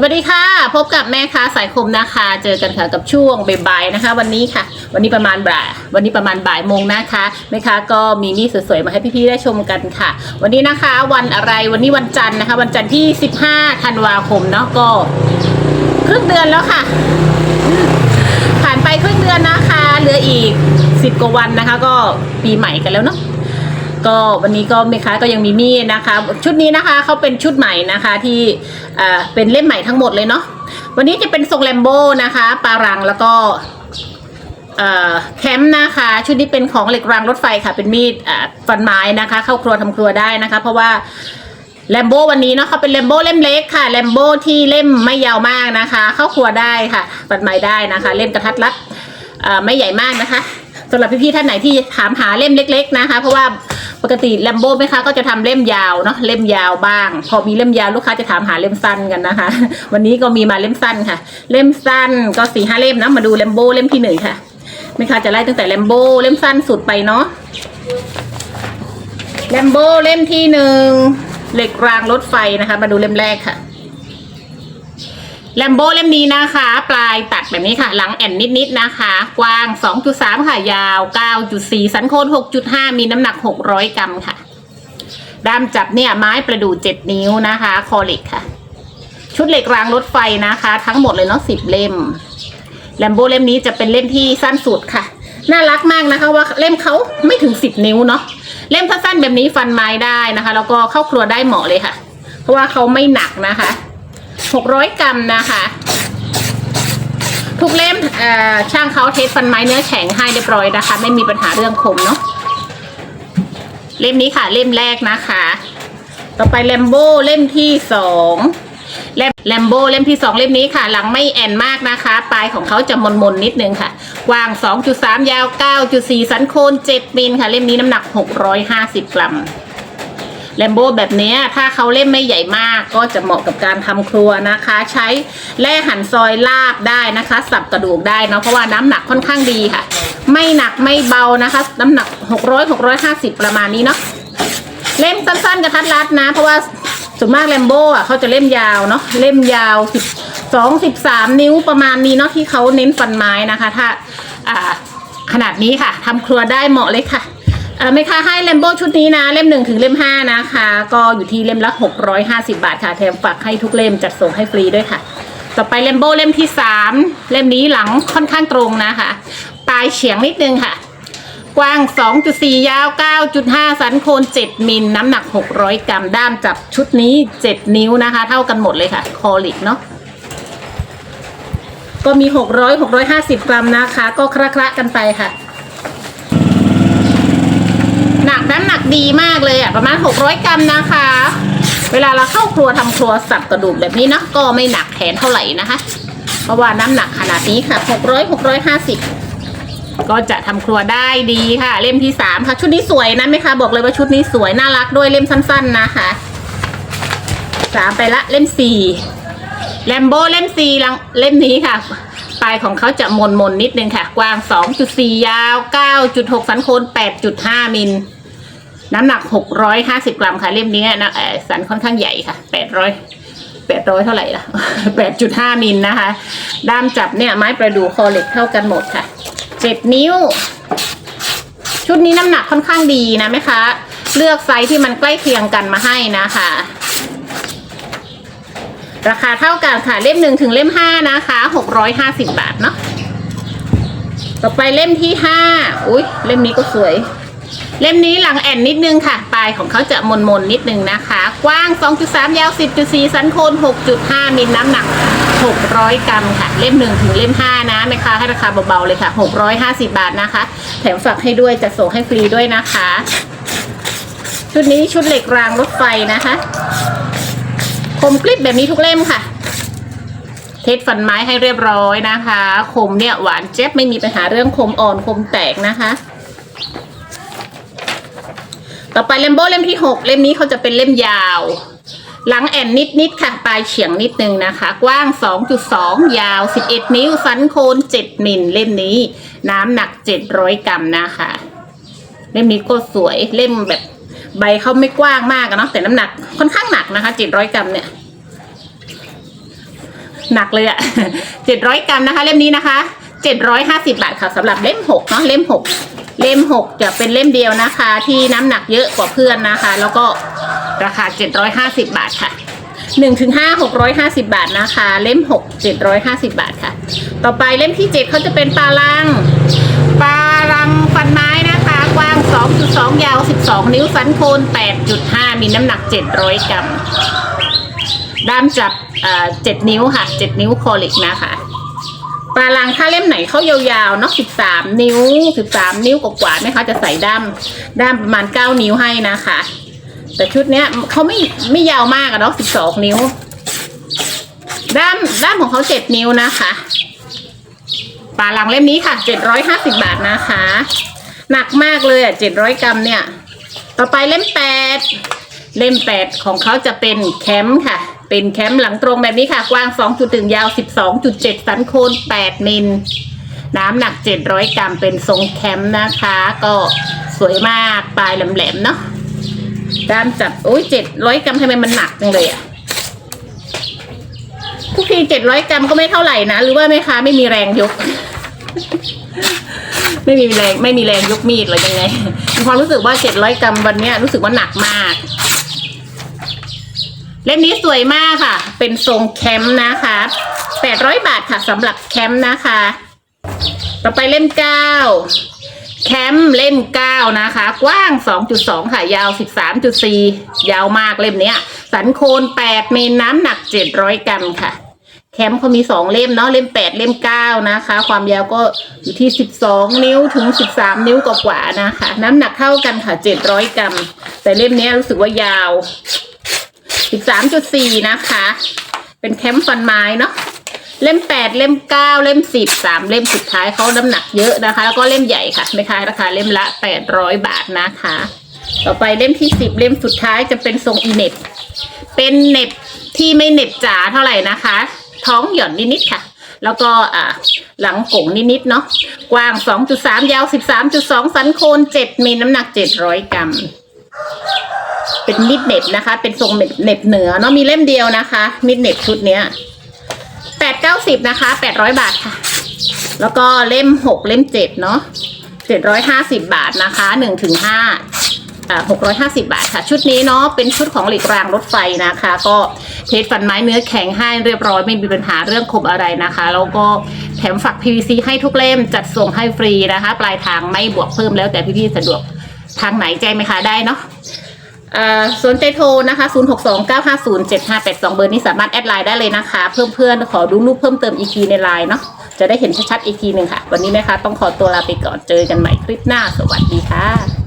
สวัสดีค่ะ พบกับแม่ค้าสายคมนะคะ เจอกันค่ะกับช่วงบ่ายๆนะคะ วันนี้ค่ะ วันนี้ประมาณบ่ายวันนี้ประมาณบ่ายโมงนะคะแม่ค้าก็มีมีดสวยๆมาให้พี่ๆได้ชมกันค่ะ วันนี้นะคะ วันอะไรวันนี้วันจันทร์นะคะ วันจันทร์ที่ 15ธันวาคมเนาะก็ครึ่งเดือนแล้วค่ะ ผ่านไปครึ่งเดือนนะคะเหลืออีก 10กว่าวันนะคะ ก็ปีใหม่กันแล้วเนาะ ก็วันนี้ก็แม่ค้าก็ยังมีมีดนะคะ ชุดนี้นะคะเขาเป็นชุดใหม่นะคะที่เอ่อเป็นเล่มใหม่ทั้งหมดเลยเนาะวันนี้จะเป็นทรงแลมโบ้นะคะปารังแล้วก็แคมป์นะคะชุดนี้เป็นของเหล็กรางรถไฟค่ะ เป็นมีดฟันไม้นะคะ เข้าครัวทำครัวได้นะคะ เพราะว่าแลมโบ้วันนี้เนาะเขาเป็นแลมโบ้เล่มเล็กค่ะแลมโบ้ที่เล่มไม่ยาวมากนะคะ เข้าครัวได้ค่ะฟันไม้ได้นะคะ เล่มกระทัดรัดไม่ใหญ่มากนะคะสำหรับพี่ๆท่านไหนที่ถามหาเล่มเล็ก ๆ นะคะ เพราะว่า ปกติแลมโบ้ไหมคะก็จะทำเล่มยาวเนาะเล่มยาวบ้าง พอมีเล่มยาวลูกค้าจะถามหาเล่มสั้นกันนะคะ วันนี้ก็มีมาเล่มสั้นค่ะ เล่มสั้นก็สี่ห้าเล่มนะมาดูแลมโบ้เล่มที่หนึ่งค่ะแม่ค้าจะไล่ตั้งแต่แลมโบ้เล่มสั้นสุดไปเนาะแลมโบ้เล่มที่หนึ่งเหล็กรางรถไฟนะคะ มาดูเล่มแรกค่ะ แลมโบ้เล่มนี้นะคะ ปลายตัดแบบนี้ค่ะ หลังแอนนิดๆนะคะ กว้าง 2.3 ค่ะ ยาว 9.4 สันโคน6.5 มีน้ำหนัก 600 กรัมค่ะ ด้ามจับเนี่ยไม้ประดู่7นิ้วนะคะ คอเหล็กค่ะ ชุดเหล็กรางรถไฟนะคะ ทั้งหมดเลยเนาะ10 เล่มแลมโบ้เล่มนี้จะเป็นเล่มที่สั้นสุดค่ะ น่ารักมากนะคะ ว่าเล่มเขาไม่ถึง 10 นิ้วเนาะเล่มสั้นๆแบบนี้ฟันไม้ได้นะคะ แล้วก็เข้าครัวได้เหมาะเลยค่ะ เพราะว่าเขาไม่หนักนะคะ 600 กรัมนะคะ ทุกเล่มช่างเขาเทสฟันไม้เนื้อแข็งให้เรียบร้อยนะคะ ไม่มีปัญหาเรื่องคมเนาะเล่มนี้ค่ะ เล่มแรกนะคะ ต่อไปแลมโบ้เล่มที่สองแลมแลมโบ้เล่มที่สองเล่มนี้ค่ะ หลังไม่แอนมากนะคะ ปลายของเขาจะมนมนๆนิดนึงค่ะ กว้าง 2.3 ยาว 9.4 สันโคน 7มิลค่ะ เล่มนี้น้ำหนัก 650 กรัม แลมโบ้แบบนี้ถ้าเขาเล่มไม่ใหญ่มากก็จะเหมาะกับการทำครัวนะคะ ใช้แล่หั่นซอยลาบได้นะคะ สับกระดูกได้เนาะเพราะว่าน้ำหนักค่อนข้างดีค่ะ ไม่หนักไม่เบานะคะ น้ำหนัก 600 650 ประมาณนี้เนาะเล่มสั้นๆกระทัดรัดนะ เพราะว่าส่วนมากแลมโบ้อะเขาจะเล่มยาวเนาะเล่มยาว12 13นิ้วประมาณนี้เนาะที่เขาเน้นฟันไม้นะคะ ถ้าอ่าขนาดนี้ค่ะทำครัวได้เหมาะเลยค่ะ ออไม่ค่ะให้เลมโบชุดนี้นะ เล่มหนึ่งถึงเล่มห้านะคะ ก็อยู่ที่เล่มละ650บาทค่ะแถมฝากให้ทุกเล่มจัดส่งให้ฟรีด้วยค่ะ ต่อไปเลมโบเล่มที่สามเล่มนี้หลังค่อนข้างตรงนะคะ ปลายเฉียงนิดนึงค่ะ กว้าง 2.4 ยาว 9.5 สันโคน 7 มิลน้ำหนัก 600 กรัมด้ามจับชุดนี้ 7 นิ้วนะคะ เท่ากันหมดเลยค่ะ คอลิกเนาะก็มี 600 650 กรัมนะคะ ก็คละๆกันไปค่ะ หนักน้ำหนัก ดีมากเลยอะประมาณ 600 กรัมนะคะ เวลาเราเข้าครัวทำครัวสับกระดูกแบบนี้เนาะก็ไม่หนักแขนเท่าไหร่นะคะ เพราะว่าน้ำหนักขนาดนี้ค่ะ 600 650 ก็จะทำครัวได้ดีค่ะ เล่มที่ 3 ค่ะ ชุดนี้สวยนะไหมคะบอกเลยว่าชุดนี้สวยน่ารักด้วยเล่มสั้น ๆนะคะสามไปละเล่มสี่แลมโบเล่มสี่ลังเล่มนี้ค่ะ ปลายของเขาจะมนมนนิดนึงค่ะ กว้าง 2.4 ยาว 9.6 สันโคน8.5 มิล น้ำหนัก650กรัมค่ะ เล่มนี้นะเอ่อสันค่อนข้างใหญ่ค่ะ800 800เท่าไหร่ล่ะ8.5มิลนะคะ ด้ามจับเนี่ยไม้ประดู่คอเหล็กเท่ากันหมดค่ะ7นิ้ว ชุดนี้น้ำหนักค่อนข้างดีนะแม่คะเลือกไซส์ที่มันใกล้เคียงกันมาให้นะคะ ราคาเท่ากันค่ะเล่มหนึ่งถึงเล่มห้านะคะหกร้อยห้าสิบบาทเนาะต่อไปเล่มที่ห้าอุ้ยเล่มนี้ก็สวย เล่มนี้หลังแอนนิดนึงค่ะ ปลายของเขาจะมนมนๆนิดนึงนะคะ กว้าง 2.3 ยาว 10.4 สันโคน 6.5 มิลน้ำหนัก 600 กรัมค่ะ เล่มหนึ่งถึงเล่มห้านะแม่ค้าให้ราคาเบาๆเลยค่ะ 650 บาทนะคะ แถมฝากให้ด้วยจะส่งให้ฟรีด้วยนะคะ ชุดนี้ชุดเหล็กรางรถไฟนะคะ คมกริบแบบนี้ทุกเล่มค่ะ เทสฟันไม้ให้เรียบร้อยนะคะ คมเนี่ยหวานเจ็บไม่มีปัญหาเรื่องคมอ่อนคมแตกนะคะ ต่อไปเล่มโบเล่มที่หกเล่มนี้เขาจะเป็นเล่มยาว หลังแอนนิดนิดค่ะ ปลายเฉียงนิดนึงนะคะ กว้าง 2.2 ยาว 11 นิ้ว สันโคน7มิลเล่มนี้ น้ำหนัก 700 กรัมนะคะ เล่มนี้ก็สวยเล่มแบบใบเขาไม่กว้างมากเนาะแต่น้ำหนักค่อนข้างหนักนะคะ700 กรัมเนี่ยหนักเลยอะเจ็ดร้อยกรัมนะคะ เล่มนี้นะคะเจ็ดร้อยห้าสิบาทค่ะสำหรับเล่มหกเนาะเล่มหก เล่มหกจะเป็นเล่มเดียวนะคะ ที่น้ำหนักเยอะกว่าเพื่อนนะคะ แล้วก็ราคาเจ็ดร้อยห้าสิบาทค่ะหนึ่งถึงห้าหกร้อยห้าสิบาทนะคะ เล่มหกเจ็ดร้อยห้าสิบาทค่ะ ต่อไปเล่มที่เจ็ดเขาจะเป็นปลาลังปลาลังฟันไม้นะคะ กว้าง 2.2 ยาว 12 นิ้วสันโคน 8.5 มีน้ำหนัก 700 กรัมด้ามจับเอ่อ7นิ้วค่ะ 7 นิ้วโคลิกนะคะ ปลาลังถ้าเล่มไหนเขายาวๆเนาะ13นิ้ว13นิ้วกว่าๆไหมคะจะใส่ด้ามด้ามประมาณ9นิ้วให้นะคะ แต่ชุดเนี้ยเขาไม่ไม่ยาวมากอะเนาะ12นิ้ว ด้ามด้ามของเขา7นิ้วนะคะปลาลังเล่มนี้ค่ะ750บาทนะคะ หนักมากเลยอะ700กรัมเนี่ย ต่อไปเล่ม8เล่ม8ของเขาจะเป็นแคมป์ค่ะ เป็นแคมป์หลังตรงแบบนี้ค่ะ กว้าง 2.1 ยาว 12.7 สันโคน 8 มิล น้ำหนัก 700 กรัมเป็นทรงแคมป์นะคะ ก็สวยมากปลายแหลมๆเนาะด้ามจับโอ้ย700 กรัมทำไมมันหนักจังเลยอะทุกทีเจ็ดร้อยกรัมก็ไม่เท่าไหร่นะ หรือว่าแม่ค้าไม่มีแรงยก ไม่มีแรงไม่มีแรงยกมีดหรือยังไงมีความรู้สึกว่าเจ็ดร้อยกรัมวันนี้รู้สึกว่าหนักมาก เล่มนี้สวยมากค่ะ เป็นทรงแคมป์นะคะแปดร้อยบาทค่ะสำหรับแคมป์นะคะ ต่อไปเล่มเก้าแคมป์เล่มเก้านะคะ กว้าง 2.2 ค่ะ ยาว 13.4 ยาวมากเล่มเนี้ย สันโคน8มีน้ำหนัก 700 กรัมค่ะ แคมป์เขามี 2 เล่มเนาะเล่ม 8 เล่ม 9 นะคะ ความยาวก็อยู่ที่ 12 นิ้วถึง 13 นิ้วกว่าๆนะคะ น้ำหนักเท่ากันค่ะ 700 กรัม แต่เล่มนี้รู้สึกว่ายาว 13.4นะคะ เป็นแคมป์ฟันไม้เนาะเล่มแปดเล่มเก้าเล่มสิบสามเล่มสุดท้ายเขาน้ำหนักเยอะนะคะ แล้วก็เล่มใหญ่ค่ะไม่ขายราคาเล่มละแปดร้อยบาทนะคะ ต่อไปเล่มที่สิบเล่มสุดท้ายจะเป็นทรงอีเน็บเป็นเน็บที่ไม่เน็บจ๋าเท่าไหร่นะคะ ท้องหย่อนนิดๆค่ะ แล้วก็อ่าหลังกงนิดๆเนาะกว้าง 2.3 ยาว 13.2 สันโคน 7มีน้ำหนัก 700 กรัม เป็นมิดเน็บนะคะ เป็นทรงเน็บเน็บเหนือเนาะมีเล่มเดียวนะคะ มิดเน็บชุดเนี้ยแปดเก้าสิบนะคะแปดร้อยบาทค่ะ แล้วก็เล่มหกเล่มเจ็ดเนาะเจ็ดร้อยห้าสิบบาทนะคะหนึ่งถึงห้าอ่าหกร้อยห้าสิบาทค่ะ ชุดนี้เนาะเป็นชุดของหล็กรางรถไฟนะคะ ก็เทสฟันไม้เนื้อแข็งให้เรียบร้อยไม่มีปัญหาเรื่องคมอะไรนะคะ แล้วก็แถมฝัก PVC ให้ทุกเล่มจัดส่งให้ฟรีนะคะ ปลายทางไม่บวกเพิ่มแล้วแต่พี่ๆสะดวกทางไหนใจไหมคะได้เนาะ สนใจโทรนะคะ 0 6 2 9 5 0 7 5 8 2 เบอร์นี้สามารถแอดไลน์ได้เลยนะคะ เพิ่มเพื่อนขอดูรูปเพิ่มเติมอีกทีในไลน์เนาะ จะได้เห็นชัดๆอีกทีหนึ่งค่ะ วันนี้นะคะต้องขอตัวลาไปก่อน เจอกันใหม่คลิปหน้า สวัสดีค่ะ